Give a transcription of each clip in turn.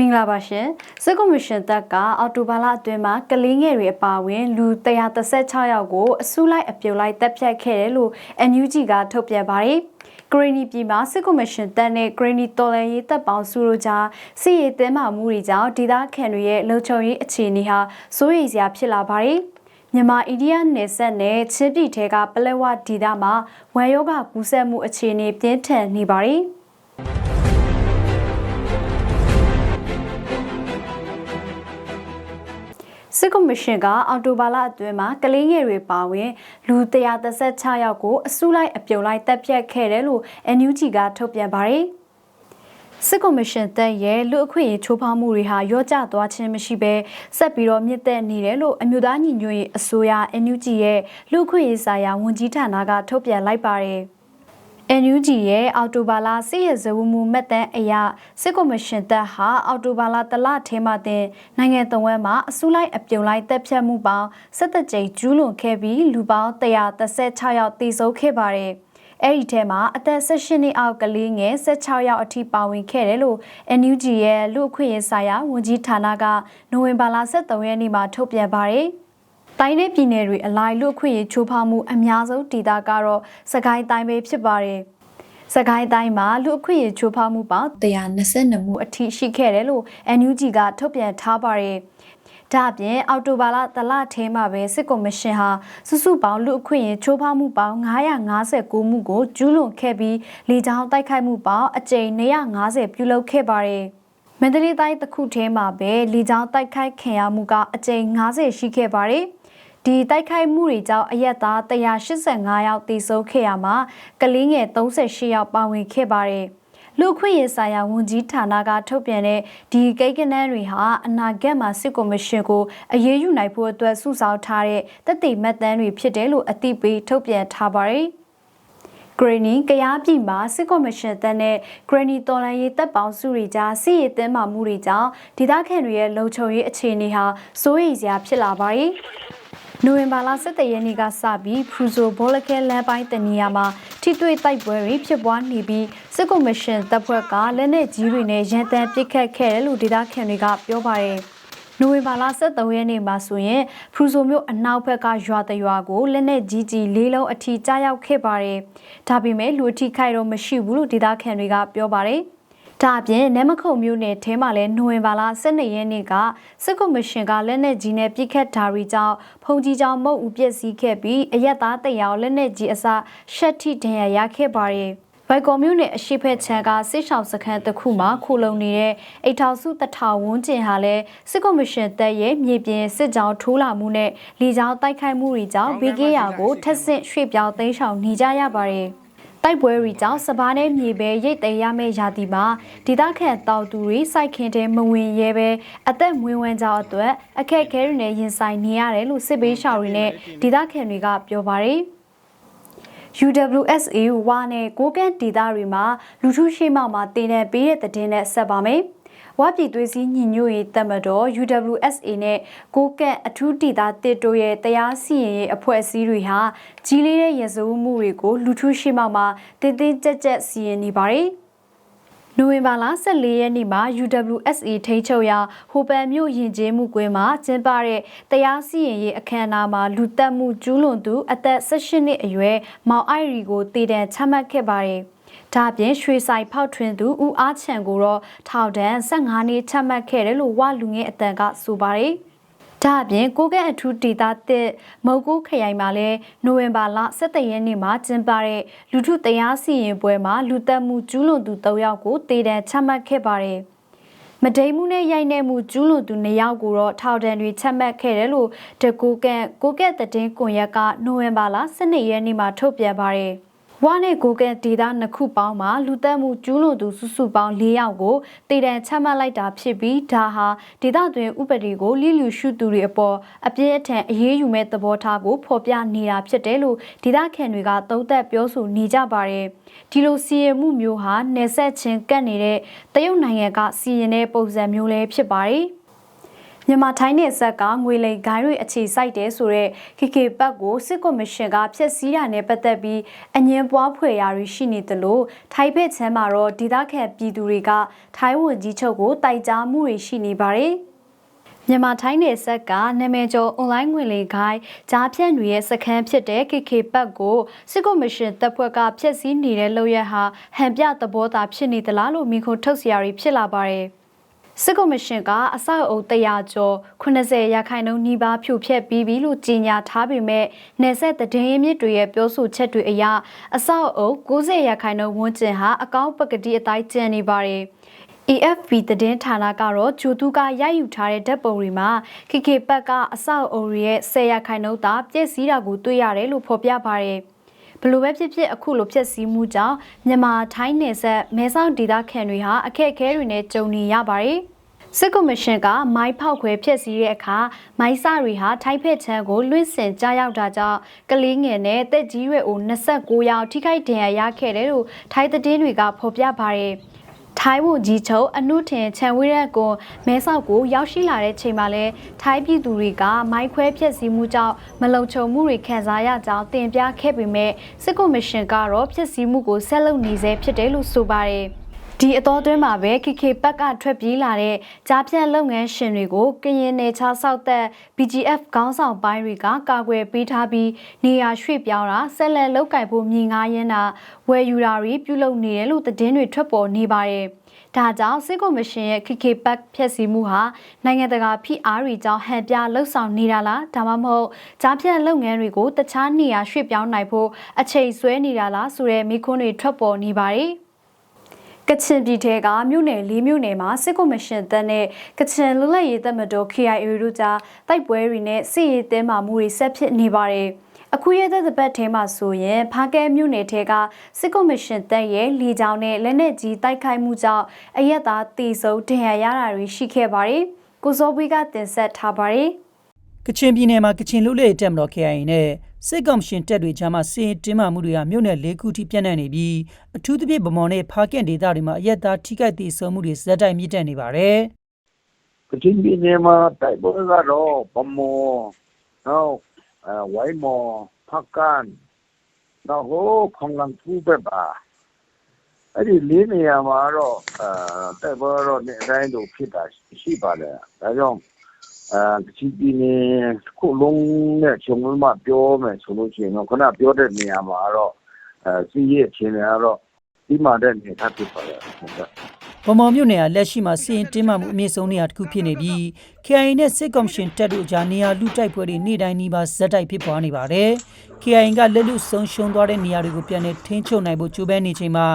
မင်္ဂလာပါရှင်စစ်ကော်မရှင်တပ်ကအော်တိုဘာလအတွင်းမှာကလေးငယ်တွေအပါအဝင်လူ136ယောက်ကိုအစုလိုက်အပြုံလိုက်တပ်ဖြတ်ခဲ့တယ်လို့ NUG ကထုတ်ပြန်ပါတယ်ဂရနီပြည်မှာစစ်ကော်မရှင်တပ်နဲ့ဂရနီတော်လှန်ရေးတပ်ပေါင်းစုတို့ကြားစစ်ရေးတင်းမာမှုတွေကြောင့်ဒေသခံတွေရဲ့လုံခြုံရေးအခြေအနေဟာစိုးရိမ်စရာဖြစ်လာပါတယ်မြန်မာအိန္ဒိယနယ်စပ်နဲ့ချင်းပြည်ထဲကပလက်ဝဒေသမှာဝမ်ယောဂကူးစက်မှုအခြေအနေပြင်းထန်နေပါတယ်။ စစ်ကော်မရှင်ကအော်တိုဘာလအတွင်းမှာကလေးငယ်တွေပါဝင်လူ136ယောက်ကိုအစုလိုက်အပြုံလိုက်တပ်ဖြတ်ခဲ့တယ်လို့ NUG ကထုတ်ပြန်ပါတယ်။စစ်ကော်မရှင်တပ်ရဲ့လူအခွင့်အရေးချိုးဖောက်မှုတွေဟာရော့ကျသွားခြင်းမရှိဘဲဆက်ပြီးတော့မြင့်တက်နေတယ်လို့အမျိုးသားညီညွတ်ရေးအစိုးရ NUG ရဲ့လူအခွင့်အရေးဆိုင်ရာဝန်ကြီးဌာနကထုတ်ပြန်လိုက်ပါတယ်။ NUG ရဲ့အော်တိုဘာလာစစ်ရဇဝမှုမှတ်တမ်းအရစစ်ကော်မရှင်တပ်ဟာအော်တိုဘာလာတလထဲမှာတင်နိုင်ငံတော်ဝန်မှာအစုလိုက်အပြုံလိုက်တပ်ဖြတ်မှုပေါင်း17ကြိမ်ကျူးလွန်ခဲ့ပြီးလူပေါင်း136ယောက်သေဆုံးခဲ့ပါတယ်။အဲ့ဒီထဲမှာအသက်16နှစ်အောက်ကလေးငယ်16ယောက်အထိပါဝင်ခဲ့တယ်လို့ NUG ရဲ့လူအခွင့်အရေးဆိုင်ရာဝန်ကြီးဌာနကနိုဝင်ဘာလ23ရက်နေ့မှာထုတ်ပြန်ပါတယ်။ တိုင်းနယ်ပြည်နယ်တွေအလိုက်လူခွင့်ရေးချိုးဖောက်မှုအများဆုံးဒေသကတော့စကိုင်းတိုင်းပဲဖြစ်ပါတယ်။စကိုင်းတိုင်းမှာလူအခွင့်အရေးချိုးဖောက်မှုပေါင်း122မှုအထိရှိခဲ့တယ်လို့ NUG ကထုတ်ပြန်ထားပါတယ်။ဒါ့အပြင်အော်တိုဘာလတလထဲမှာပဲစစ်ကော်မရှင်ဟာစုစုပေါင်းလူအခွင့်အရေးချိုးဖောက်မှုပေါင်း959မှုကိုကျူးလွန်ခဲ့ပြီးလေကြောင်းတိုက်ခိုက်မှုပေါင်းအကြိမ်250ပြုလုပ်ခဲ့ပါတယ်။မန္တလေးတိုင်းတစ်ခုထဲမှာပဲလေကြောင်းတိုက်ခိုက်ခံရမှုကအကြိမ်90ရှိခဲ့ပါတယ်။ ဒီတိုက်ခိုက်မှုတွေကြောင့်အရက်သား185ယောက်သေဆုံးခဲ့ရမှာကလေးငယ်38ယောက်ပါဝင်ခဲ့ပါတယ်။လူခွင့်ရေးဆိုင်ရာဝန်ကြီးဌာနကထုတ်ပြန်တဲ့ဒီကိတ်ကနန်းတွေဟာအနာဂတ်မှာစစ်ကော်မရှင်ကိုအရေးယူနိုင်ဖို့အတွက်စုဆောင်းထားတဲ့တက်တိမှတ်တမ်းတွေဖြစ်တယ်လို့အသိပေးထုတ်ပြန်ထားပါတယ်။ဂရနီကရားပြည်မှာစစ်ကော်မရှင်တပ်နဲ့ဂရနီတော်လှန်ရေးတပ်ပေါင်းစုတွေကြားစစ်ရေးတင်းမာမှုတွေကြောင့်ဒေသခံတွေရဲ့လုံခြုံရေးအခြေအနေဟာစိုးရိမ်စရာဖြစ်လာပါတယ်။ နိုဝင်ဘာလ17ရက်နေ့ကစပြီးဖရူဆိုဘောလကဲလမ်းပိုင်းတနေရာမှာထိတွေ့တိုက်ပွဲတွေဖြစ်ပွားနေပြီးစစ်ကော်မရှင်တပ်ဖွဲ့ကလက်နက်ကြီးတွေနဲ့ရန်တမ်းပစ်ခတ်ခဲ့တယ်လို့ဒေသခံတွေကပြောပါတယ်။နိုဝင်ဘာလ23ရက်နေ့မှာဆိုရင်ဖရူဆိုမြို့အနောက်ဘက်ကရွာတရွာကိုလက်နက်ကြီးကြီးလေးလုံးအထိကြားရောက်ခဲ့ပါတယ်။ဒါပေမဲ့လူအထိခိုက်တော့မရှိဘူးလို့ဒေသခံတွေကပြောပါတယ်။ ဒါအပြင်နမခုံမြို့နယ်ထဲမှာလည်းနိုဝင်ဘာလ12ရက်နေ့ကစစ်ကော်မရှင်ကလက်နက်ကြီးနဲ့ပြစ်ခတ်ဓာရီကြောင့်ဖုန်ကြီးကျောင်းမုတ်ဦးပျက်စီးခဲ့ပြီးအရက်သားတရောင်လက်နက်ကြီးအစရှက်ထိဒဏ်ရာရခဲ့ပါတယ်ဘိုက်ကော်မြို့နယ်အရှိဖက်ချန်ကစစ်ဆောင်စခန်းတစ်ခုမှာခိုလုံနေတဲ့အိထောင်စုတထောင်ဝန်းကျင်ဟာလည်းစစ်ကော်မရှင်တပ်ရဲ့မြေပြင်စစ်ကြောင်းထိုးလာမှုနဲ့လေကြောင်းတိုက်ခိုက်မှုတွေကြောင့်ဘေးကင်းရာကိုထက်ဆင့်ရွှေ့ပြောင်းသိမ်းဆောင်နေကြရပါတယ်။ တိုက်ပွဲတွေကြောင့်စပါးနဲ့မြေပဲရိတ်သိမ်းရမယ့်ရာသီမှာဒေသခံတောက်သူတွေစိုက်ခင်းတဲ့မဝင်ရဲပဲအသက်မွေးဝမ်းကြောင်းအတွက်အခက်အခဲတွေနဲ့ရင်ဆိုင်နေရတယ်လို့စစ်ပေးရှောင်တွေနဲ့ဒေသခံတွေကပြောပါတယ် UWSA ဝါနဲ့ကိုကန့်ဒေသတွေမှာလူထုရှိမှမှာတင်တဲ့ပေးတဲ့တဲ့နဲ့ဆက်ပါမယ်။ ဝါပြည်သွေးစည်းညီညွတ်ရေးတပ်မတော် UWSA နဲ့ကိုကန့်အထူးဒေသတစ်တို့ရဲ့တရားစီရင်ရေးအဖွဲ့အစည်းတွေဟာကြီးလေးတဲ့ရဇဝမှုတွေကိုလူထုရှိမှမှာတင်းတင်းကြပ်ကြပ်စီရင်နေပါတယ်။နိုဝင်ဘာလ14ရက်နေ့မှာ UWSA ထိန်းချုပ်ရာဟိုပန်မြို့ယဉ်ကျေးမှုကွင်းမှာကျင်းပတဲ့တရားစီရင်ရေးအခမ်းအနားမှာလူတက်မှုကျူးလွန်သူအသက်18နှစ်အရွယ်မောင်အိုက်ရီကိုတည်တံချမှတ်ခဲ့ပါတယ်။ ဒါအပြင်ရွှေဆိုင်ဖောက်ထွင်းသူဦးအားချံကိုတော့ထောက်ဒဏ်15နှစ်ချမှတ်ခဲ့တယ်လို့ဝလူငယ်အတန်ကဆိုပါတယ်။ဒါအပြင်ကိုကဲအထူးဒေတာတစ်မုတ်ကူးခရိုင်မှာလဲနိုဝင်ဘာလ17ရက်နေ့မှာကျင်းပတဲ့လူထုတရားစီရင်ပွဲမှာလူသက်မှုကျူးလွန်သူ3ယောက်ကိုတေတံချမှတ်ခဲ့ပါတယ်။မဒိမှုနဲ့ရိုက်နှက်မှုကျူးလွန်သူ2ယောက်ကိုတော့ထောက်ဒဏ်တွေချမှတ်ခဲ့တယ်လို့တကူကန်ကိုကဲ့တဲ့တင်းကွန်ရက်ကနိုဝင်ဘာလ12ရက်နေ့မှာထုတ်ပြန်ပါတယ်။ ဝါနဲ့ကိုကဲဒေတာနှစ်ခုပေါင်းမှာလူသက်မှုကျူးလွန်သူစုစုပေါင်း၄ယောက်ကိုတည်တံချမှတ်လိုက်တာဖြစ်ပြီးဒါဟာဒေတာတွင်ဥပဒေကိုလိလူရှုသူတွေအပေါ်အပြည့်အထန်အရေးယူမဲ့သဘောထားကိုဖော်ပြနေတာဖြစ်တယ်လို့ဒေတာခံတွေကသုံးသပ်ပြောဆိုနေကြပါတယ်ဒီလိုစီရင်မှုမျိုးဟာနယ်ဆက်ချင်းကပ်နေတဲ့တရုတ်နိုင်ငံကစီရင်တဲ့ပုံစံမျိုးလည်းဖြစ်ပါတယ် မြန်မာထိုင်းနယ်ဆက်ကငွေလိမ်ဂိုင်းတွေအခြေစိုက်တယ်ဆိုတော့ခေခေပတ်ကိုစစ်ကော်မရှင်ကဖျက်ဆီးတာနဲ့ပတ်သက်ပြီးအငင်းပွားဖွယ်ရာတွေရှိနေသလိုထိုင်းဘက်ချမ်းမှာတော့ဒေသခံပြည်သူတွေကထိုင်းဝန်ကြီးချုပ်ကိုတိုက်ကြားမှုတွေရှိနေပါတယ်။မြန်မာထိုင်းနယ်ဆက်ကနာမည်ကျော်အွန်လိုင်းငွေလိမ်ဂိုင်းကြားဖြန့်တွေရဲ့စခန်းဖြစ်တဲ့ KK ပတ်ကိုစစ်ကော်မရှင်တပ်ဖွဲ့ကဖျက်ဆီးနေတဲ့လုပ်ရဟာဟန်ပြသဘောသာဖြစ်နေသလားလို့မိခိုထုတ်စရာတွေဖြစ်လာပါတယ်။ စစ်ကော်မရှင်ကအဆောက်အုံ100ကျော်80ရာခိုင်နှုန်းနှီးပါးဖြိုဖျက်ပြီးပြီလို့ကြေညာထားပေမဲ့နယ်ဆက်သတင်းရင်းမြစ်တွေရဲ့ပြောဆိုချက်တွေအရအဆောက်အုံ90ရာခိုင်နှုန်းဝန်းကျင်ဟာအကောင့်ပကတိအတိုင်းကျန်နေပါတယ်။ AFP သတင်းဌာနကတော့ဂျိုတူကရိုက်ယူထားတဲ့ဓာတ်ပုံတွေမှာ KK ဘက်ကအဆောက်အုံတွေရဲ့10ရာခိုင်နှုန်းသာပြည့်စည်တာကိုတွေ့ရတယ်လို့ဖော်ပြပါတယ်။ ဘလို့ပဲဖြစ်ဖြစ်အခုလိုဖြစ်စည်းမှုကြောင့်မြန်မာထိုင်းနယ်ဆက်မဲဆောက်ဒေသခံတွေဟာအခက်အခဲတွေနဲ့ကြုံနေရပါတယ်။စစ်ကော်မရှင်ကမိုင်းဖောက်ခွဲဖျက်ဆီးတဲ့အခါမိုင်းစတွေဟာထိုင်းဖက်ချမ်းကိုလွင့်စင်ကြားရောက်တာကြောင့်ကလေးငယ်နဲ့တက်ကြီးရွယ်အို29ယောက်ထိခိုက်ဒဏ်ရာရခဲ့တယ်လို့ထိုင်းသတင်းတွေကဖော်ပြပါတယ်။ ထိုင်းဝန်ကြီးချုပ်အနုထင်ချန်ဝိရက်ကွန်မဲဆောက်ကိုရောက်ရှိလာတဲ့ချိန်မှာလဲထိုင်းပြည်သူတွေကမိုင်းခွဲဖျက်ဆီးမှုကြောင့်မလုံခြုံမှုတွေခံစားရကြောင်းတင်ပြခဲ့ပေမဲ့စစ်ကော်မရှင်ကတော့ဖျက်ဆီးမှုကိုဆက်လုပ်နေဆဲဖြစ်တယ်လို့ဆိုပါတယ်။ ဒီအတော်အတွင်းမှာပဲ KK ဘက်ကထွက်ပြေးလာတဲ့ကြားဖြတ်လုပ်ငန်းရှင်တွေကိုကရင်နယ်ခြားဆောက်သက် BGF ခေါင်းဆောင်ပိုင်းတွေကကာကွယ်ပေးထားပြီးနေရာရွှေ့ပြောင်းတာဆက်လက်လုပ်ကင်ဖို့မြင်ငားရင်းတာဝယ်ယူတာတွေပြုလုပ်နေတယ်လို့သတင်းတွေထွက်ပေါ်နေပါတယ်။ဒါကြောင့်စစ်ကော်မရှင်ရဲ့ KK ဘက်ဖျက်ဆီးမှုဟာနိုင်ငံတကာဖိအားတွေကြောင့်ဟန်ပြလှုပ်ဆောင်နေတာလားဒါမှမဟုတ်ကြားဖြတ်လုပ်ငန်းတွေကိုတခြားနေရာရွှေ့ပြောင်းနိုင်ဖို့အချိန်ဆွဲနေတာလားဆိုတဲ့မိခွန်းတွေထွက်ပေါ်နေပါတယ်။ ကချင်ပြည်ထဲကမြို့နယ်၄မြို့နယ်မှာစစ်ကော်မရှင်တပ်နဲ့ကချင်လူလက်ရေးတပ်မတော် KIA တို့ကြားတိုက်ပွဲတွေနဲ့စစ်ရေးတင်းမာမှုတွေဆက်ဖြစ်နေပါတယ်။အခုရတဲ့တပတ်ထဲမှာဆိုရင်ဖားကဲမြို့နယ်ထဲကစစ်ကော်မရှင်တပ်ရဲ့လီကြောင်နဲ့လက်နက်ကြီးတိုက်ခိုက်မှုကြောင့်အရက်သားတေဆုံးဒဏ်ရာရတာတွေရှိခဲ့ပါတယ်။ကိုစောဘွေးကတင်ဆက်ထားပါတယ်။ကချင်ပြည်နယ်မှာကချင်လူလေတက်မတော် KIA နဲ့ စစ်ကောင်ရှင်တပ်တွေကြားမှာစီရင်တင်းမာမှုတွေကမြို့နယ်၄ခုထိပြန့်နှံ့နေပြီးအထူးသဖြင့်ဗမော်နဲ့ဖားကန့်ဒေသတွေမှာအရက်သားထိခိုက်ဒေဆုံးမှုတွေဇက်တိုက်မြင့်တက်နေပါတယ်ကချင်ပြည်နယ်မှာတိုက်ပွဲကတော့ဗမော်နောက်အဲဝိုင်းမော်ဖတ်ကန်နောက်ဟိုခေါင်လန်ဖူးဘက်ပါအဲ့ဒီလေးနေရာမှာတော့အဲတိုက်ပွဲတော့နေ့တိုင်းလိုဖြစ်တာရှိပါတယ်ဒါကြောင့်အဲ ကချင်ပြည်နယ်တစ်ခုလုံးနဲ့ခြုံမှပြောမယ်ဆိုလို့ရှိရင်တော့ခုနပြောတဲ့နေရာမှာတော့အဲစီးရဲ့အခြေအနေကတော့ဒီမှာတဲ့နေထားဖြစ်ပါတယ်ဟုတ်ကဲ့။ဗမော်မြို့နယ်ကလက်ရှိမှာစီရင်တင်းမာမှုအမြင့်ဆုံးနေရာတစ်ခုဖြစ်နေပြီး KIA နဲ့စစ်ကောင်ရှင်တပ်တို့ကြားနေရာလူတိုက်ပွဲတွေနေ့တိုင်းနီးပါးဇက်တိုက်ဖြစ်ပွားနေပါတယ်။ KIA ကလက်လူဆုံးရှုံးသွားတဲ့နေရာတွေကိုပြန်လည်ထိန်းချုပ်နိုင်ဖို့ကြိုးပမ်းနေချိန်မှာ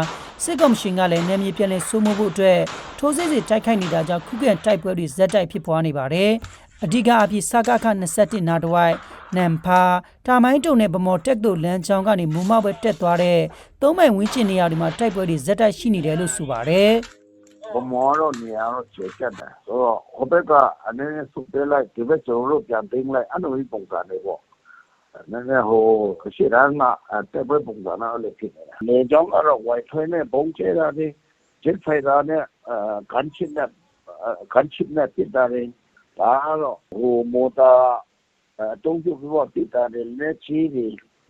စစ်ကောင်ရှင်ကလည်းနယ်မြေပြန်လည်စိုးမိုးဖို့အတွက်ထိုးစစ်တွေတိုက်ခိုက်နေတာကြောင့်ခုခံတိုက်ပွဲတွေဇက်တိုက်ဖြစ်ပွားနေပါတယ်။ အဓိကအဖြစ်စကခ21နာတဝိုက်နမ်ဖာတာမိုင်းတုံနဲ့ဗမော်တက်တို့လမ်းကြောင်းကနေမူမဘွဲတက်သွားတဲ့သုံးမိုင်ဝင်းကျင်နေရာတွေမှာတိုက်ပွဲတွေဇက်တိုက်ရှိနေတယ်လို့ဆိုပါတယ်ဘမောတော့နေရာတော့ကျေကျက်တယ်ဆိုတော့ဟိုဘက်ကအနေနဲ့စုပေးလိုက်ဒီဘက်ကျွန်တော်တို့ပြန်သိမ်းလိုက်အဲ့လိုမျိုးပုံစံတွေပေါ့နည်းနည်းဟိုခရှိရမ်းမှာတက်ပွဲပုံစံတော့လည်းဖြစ်နေတာလေကြောင်းကတော့ဝိုင်ထွဲနဲ့ဘုံကျဲတာတွေဂျက်ဖိုက်တာနဲ့အဲကန်ချစ်နဲ့ကန်ချစ်နဲ့ပြစ်တာတွေ ဒါကတော့ဟိုမော်တာအတုံးပြုတ်ပြီးတော့ပြစ်တာတွေလက်ချီတွေ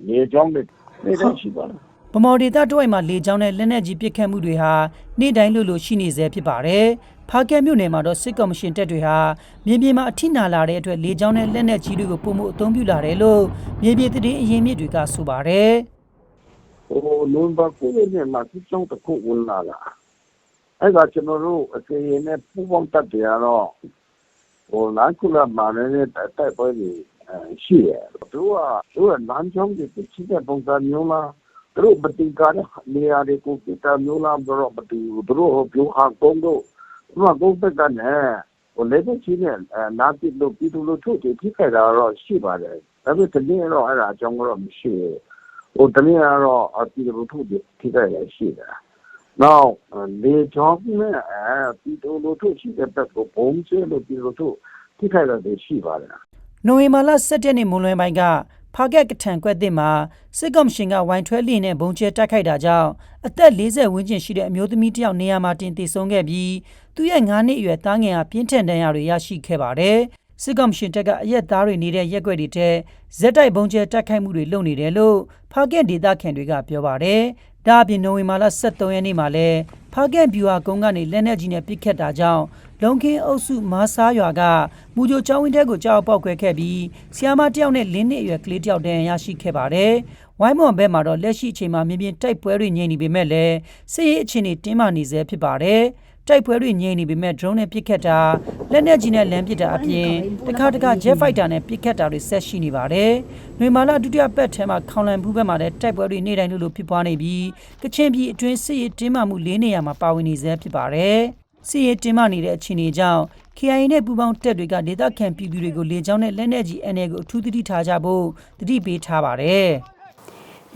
လေကြောင်းတွေနေတော့ရှိပါလားဗမော်ဒေတာတို့အိမ်မှာလေကြောင်းနဲ့လက်နက်ကြီးပစ်ခတ်မှုတွေဟာနေ့တိုင်းလို့လို့ရှိနေစေဖြစ်ပါတယ်။ဖားကဲမြို့နယ်မှာတော့စစ်ကောင်မရှင်တပ်တွေဟာမြေပြင်မှာအထိနာလာတဲ့အတွက်လေကြောင်းနဲ့လက်နက်ကြီးတွေကိုပုံမှုအသုံးပြုလာတယ်လို့မြေပြင်သတင်းအရင်းမြစ်တွေကဆိုပါတယ်ဟိုလွန်ပါကိုလည်းနဲ့မှာစစ်ကြောင်းတစ်ခုဝင်လာတာအဲ့ဒါကျွန်တော်တို့အစီရင်နဲ့ပူပေါင်းတက်တယ်ကတော့ဟို လမ်းကုလမာနဲ့တိုက်ပွဲတွေရှိတယ် သူကသူကလမ်းကြောင်းတွေပြချတဲ့ပုံစံမျိုးလား သူတို့မတင်ကားတဲ့နေရာတွေကိုပြတာမျိုးလားတော့မတူဘူး သူတို့ဟိုပြောဟာကုန်းတို့သူကကုန်းဘက်ကနဲ့ဟိုလက်ချင်းနဲ့နားပြလို့ ပြီးလို့ထုတ်တယ်ဖြစ်ခဲ့တာတော့ ရှိပါတယ် ဒါပေမဲ့တကယ်တော့ အဲ့ဒါအကြောင်းတော့ မရှိဘူးဟိုတနည်းကတော့အပြည်သူထုတ်တယ်ဖြစ်ခဲ့ရရှိတယ် နောက်လေကြောင်းနဲ့အပြည်သူတို့ထုတ်ရှိတဲ့ဘက်ကိုဘုံကျဲလို့ပြည်သူတို့ထိခိုက်တာတွေရှိပါတယ်။နိုဝင်ဘာလ17ရက်နေ့မွန်းလွဲပိုင်းကဖားကက်ကထန်ကွက်သစ်မှာစစ်ကော်မရှင်ကဝိုင်းထွဲလင်းနဲ့ဘုံကျဲတိုက်ခိုက်တာကြောင့်အသက်40ဝန်းကျင်ရှိတဲ့အမျိုးသမီးတစ်ယောက်နေရာမှာတင်သေဆုံးခဲ့ပြီးသူရဲ့9နှစ်အရွယ်သားငယ်ဟာပြင်းထန်ဒဏ်ရာတွေရရှိခဲ့ပါတယ်။စစ်ကော်မရှင်တပ်ကအရက်သားတွေနေတဲ့ရက်ွက်တွေထဲဇက်တိုက်ဘုံကျဲတိုက်ခိုက်မှုတွေလုပ်နေတယ်လို့ဖားကက်ဒေတာခန်တွေကပြောပါတယ်။ ဒါအပြင်နိုဝင်ဘာလ23ရက်နေ့မှာလဲဖားကက်ဗျူဟာကုန်းကနေလက်နက်ကြီးနဲ့ပစ်ခတ်တာကြောင့်လုံခင်းအုပ်စုမာဆားရွာကမူဂျိုကျောင်းဝင်းတဲကိုကြောက်ပေါက်ခွဲခဲ့ပြီးဆီယာမတစ်ယောက်နဲ့လင်းနှစ်အရွယ်ကလေးတစ်ယောက်တန်းရရှိခဲ့ပါတယ်။ဝိုင်းမွန်ဘက်မှာတော့လက်ရှိအချိန်မှာမြင်းပြင်းတိုက်ပွဲတွေငြိမ်နေပေမဲ့လည်းစစ်ရေးအခြေအနေတင်းမာနေဆဲဖြစ်ပါတယ်။ တိုက်ပွဲတွေငြိမ်နေပေမဲ့ drone နဲ့ပစ်ခတ်တာလက်နက်ကြီးနဲ့လမ်းပစ်တာအပြင်တခါတခါ jet fighter နဲ့ပစ်ခတ်တာတွေဆက်ရှိနေပါတယ်။နှွေမာလာဒုတိယပတ်ထဲမှာခေါင်လန်ဘူးဘက်မှာလည်းတိုက်ပွဲတွေနေ့တိုင်းလိုလိုဖြစ်ပွားနေပြီးကချင်ပြည်အတွင်းစစ်ရေးတင်းမာမှု၄နေရာမှာပါဝင်နေဆဲဖြစ်ပါတယ်။စစ်ရေးတင်းမာနေတဲ့အခြေအနေကြောင့် KIA နဲ့ပူးပေါင်းတပ်တွေကဒေသခံပြည်သူတွေကိုလေကြောင်းနဲ့လက်နက်ကြီးအနေကိုအထူးသတိထားကြဖို့တတိပေးထားပါတယ်။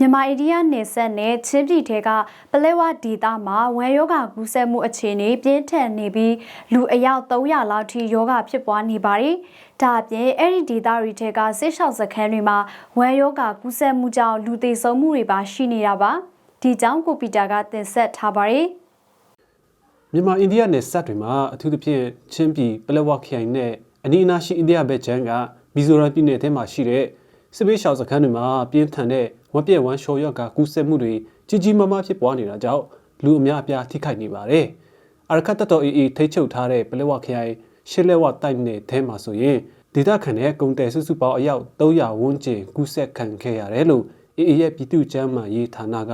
မြန်မာအိန္ဒိယနယ်စပ်နဲ့ချင်းပြည်ထဲကပလဲဝဒေသမှာဝမ်ယောဂကူးစက်မှုအခြေအနေပြင်းထန်နေပြီးလူအယောက်300လောက်ထိယောဂဖြစ်ပွားနေပါတယ်။ဒါအပြင်အဲ့ဒီဒေသတွေထဲကစစ်ရှောက်စခန်းတွေမှာဝမ်ယောဂကူးစက်မှုကြောင့်လူသေဆုံးမှုတွေပါရှိနေတာပါ။ဒီကြောင့်ကိုပီတာကတင်ဆက်ထားပါတယ်။မြန်မာအိန္ဒိယနယ်စပ်တွေမှာအထူးသဖြင့်ချင်းပြည်ပလက်ဝခရိုင်နဲ့အနီးအနားရှိအိန္ဒိယဘက်ခြမ်းကမီဇိုရမ်ပြည်နယ်ထဲမှာရှိတဲ့စစ်ပေးရှောင်စခန်းတွေမှာပြင်းထန်တဲ့ ဝက်ပြက်ဝမ်းလျှော်ရောဂါကူးစက်မှုတွေကြီးကြီးမားမားဖြစ်ပွားနေတာကြောင့်လူအများအပြားထိခိုက်နေပါတယ်။အာရခတ်တတော်အေအေထိတ်ချုပ်ထားတဲ့ပလက်ဝခရိုင်ရှစ်လက်ဝတိုက်နယ်ထဲမှာဆိုရင်ဒေသခံတဲ့ကုန်တယ်စုစုပေါင်းအယောက်300ဝန်းကျင်ကူးစက်ခံခဲ့ရတယ်လို့အေအေရဲ့ပြည်သူ့ကျန်းမာရေးဌာနက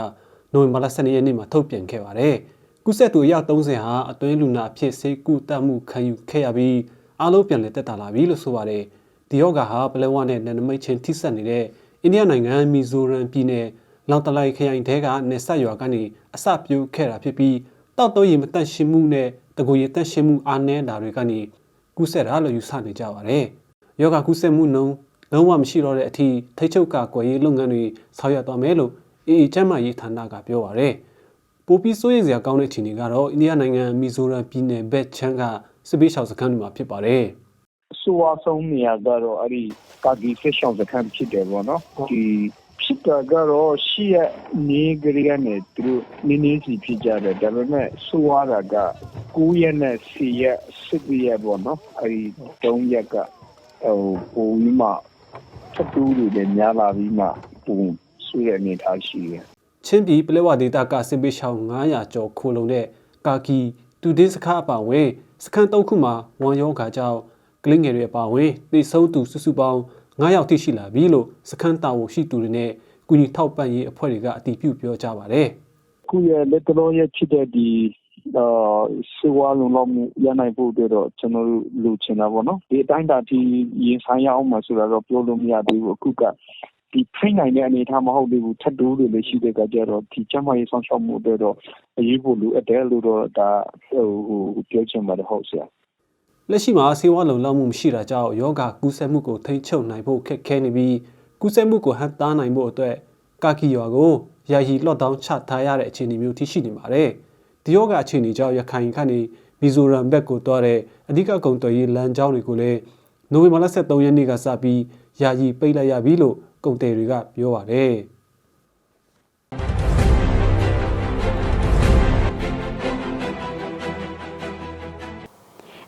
နိုဝင်ဘာလ12ရက်နေ့မှာထုတ်ပြန်ခဲ့ပါတယ်။ကုဆက်သူအယောက်30ဟာအတွင်းလူနာအဖြစ်ဆေးကုသမှုခံယူခဲ့ရပြီးအားလုံးပြန်လည်တက်တာလာပြီလို့ဆိုပါတယ်။ဒီယောဂါဟာပလဲဝနဲ့နယ်နိမိတ်ချင်းထိစပ်နေတဲ့ အိန္ဒိယနိုင်ငံမီဇိုရမ်ပြည်နယ်လောင်တလိုက်ခရိုင်တဲကနေဆက်ရွာကနေအစပြုခဲ့တာဖြစ်ပြီးတောက်တော့ရီမတန့်ရှင်းမှုနဲ့တကူရီတန့်ရှင်းမှုအားနည်းတာတွေကနေကုဆက်တာလို့ယူဆနေကြပါတယ်။ယောဂါကုဆက်မှုနှုံလုံးဝမရှိတော့တဲ့အထိထိတ်ချုပ်ကကွယ်ရေးလုပ်ငန်းတွေဆောင်ရွက်သွားမယ်လို့အေအေကျမ်းမာရေးဌာနကပြောပါရယ်။ပိုပြီးစိုးရိမ်စရာကောင်းတဲ့အခြေအနေကတော့အိန္ဒိယနိုင်ငံမီဇိုရမ်ပြည်နယ်ဘက်ချမ်းကစစ်ပေးရှောင်စခန်းတွေမှာဖြစ်ပါတယ်။ ဆိုဝါဆုံးနေရာကတော့အဲ့ဒီကာဂီဖက်ရှောင်းစခန်းဖြစ်တယ်ပေါ့နော်ဒီဖြစ်တာကတော့ရှိရနေကြရနေသူတို့နင်းနေစီဖြစ်ကြတယ်ဒါပေမဲ့ဆိုဝါတာက9ရက်နဲ့10ရက်10ရက်ပေါ့နော်အဲ့ဒီ3ရက်ကဟိုပုံပြီးမှထပ်တူးတွေလည်းများလာပြီးမှပုံဆွေးရအနေထားရှိတယ်ချင်းပြည်ပလဲဝဒေတာကစစ်ပေးရှောင်း900ကျော်ခိုလုံတဲ့ကာကီတူတင်းစခန်းအပါအဝင်စခန်း၃ခုမှာဝန်ရောဂါကြောင့် ကလင်းငယ်တွေအပါအဝင်သိဆုံးသူစုစုပေါင်း9ယောက်ထိရှိလာပြီလို့စခန်းတာဝန်ရှိသူတွေနဲ့ကုညီထောက်ပံ့ရေးအဖွဲ့တွေကအတည်ပြုပြောကြားပါတယ်ခုရလက်တော်ရချစ်တဲ့ဒီအာစေဝါလုံးလုံးရနိုင်ဖို့အတွက်တော့ကျွန်တော်တို့လူချင်တာပေါ့နော်ဒီအတိုင်းတာဒီရင်ဆိုင်ရအောင်မှဆိုတာတော့ပြောလို့မရသေးဘူးအခုကဒီဖိနိုင်တဲ့အနေအထားမဟုတ်သေးဘူးထပ်တိုးတွေလည်းရှိတဲ့ကကြတော့ဒီကျမရေးဆောင်ရှောက်မှုအတွက်တော့အရေးဖို့လိုအပ်တယ်လို့တော့ဒါဟိုဟိုပြောချင်ပါတယ်ဟုတ်ဆရာ လက်ရှိမှာဆေးဝါးလုံလောက်မှုမရှိတာကြောင့်ယောဂကူးစက်မှုကိုထိန်းချုပ်နိုင်ဖို့ခက်ခဲနေပြီးကူးစက်မှုကိုဟန်တားနိုင်ဖို့အတွက်ကာကီရွာကိုယာယီလော့ဒေါင်းချထားရတဲ့အခြေအနေမျိုးထိရှိနေပါတယ်။ဒီယောဂအခြေအနေကြောင့်ရခိုင်ကနေမီဇိုရမ်ဘက်ကိုတွားတဲ့အဓိကကုံတော်ရေးလမ်းကြောင်းတွေကိုလည်းနိုဝင်ဘာလ23ရက်နေ့ကစပြီးယာယီပိတ်လိုက်ရပြီလို့ကုံတယ်တွေကပြောပါတယ်။